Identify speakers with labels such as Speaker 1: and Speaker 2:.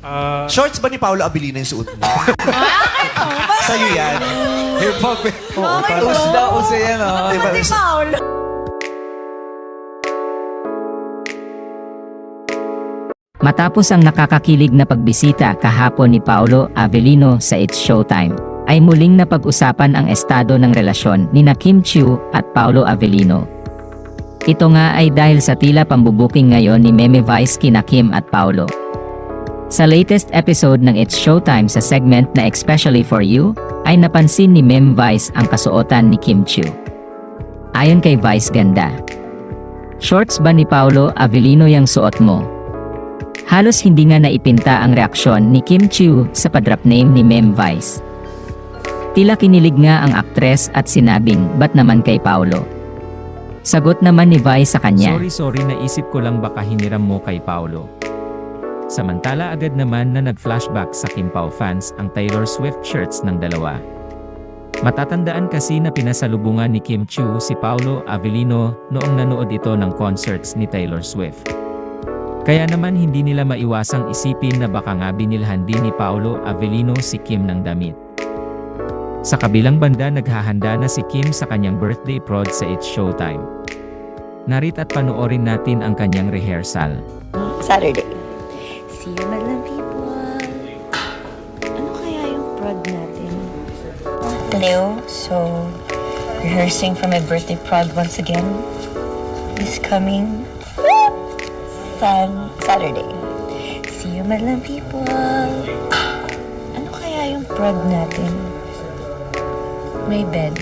Speaker 1: Ah,
Speaker 2: Shorts ba ni Paolo Abilino yung suot mo? Sa'yo yan.
Speaker 3: Hop eh.
Speaker 2: Oo, parang-
Speaker 3: Uso na, uso yan oh.
Speaker 2: Diba?
Speaker 4: Si Paolo.
Speaker 5: Matapos ang nakakakilig na pagbisita kahapon ni Paolo Avellino sa It's Showtime, ay muling napag-usapan ang estado ng relasyon ni na Kim Chiu at Paolo Avellino. Ito nga ay dahil sa tila pambubuking ngayon ni Meme Vice kina Kim at Paolo. Sa latest episode ng It's Showtime sa segment na Especially For You, ay napansin ni Meme Vice ang kasuotan ni Kim Chiu. Ayon kay Vice ganda. Shorts ba ni Paolo Avellino yung suot mo? Halos hindi nga naipinta ang reaksyon ni Kim Chiu sa padrap name ni Mem Vice. Tila kinilig nga ang aktres at sinabing, ba't naman kay Paolo? Sagot naman ni Vice sa kanya.
Speaker 1: sorry sorry naisip ko lang baka hiniram mo kay Paolo. Samantala agad naman na nag-flashback sa Kim Pao fans ang Taylor Swift shirts ng dalawa. Matatandaan kasi na pinasalubungan ni Kim Chiu si Paolo Avellino noong nanood ito ng concerts ni Taylor Swift. Kaya naman hindi nila maiwasang isipin na baka nga binilhan din ni Paolo Avellino si Kim ng damit. Sa kabilang banda naghahanda na si Kim sa kanyang birthday prod sa It's Showtime. Narit at panoorin natin ang kanyang rehearsal.
Speaker 4: Saturday. See you, madlang people. Ano kaya yung prod natin?
Speaker 6: Hello, so rehearsing for my birthday prod once again. This coming Sun Saturday. See you, madlang people. Ano kaya yung prod natin? May bed.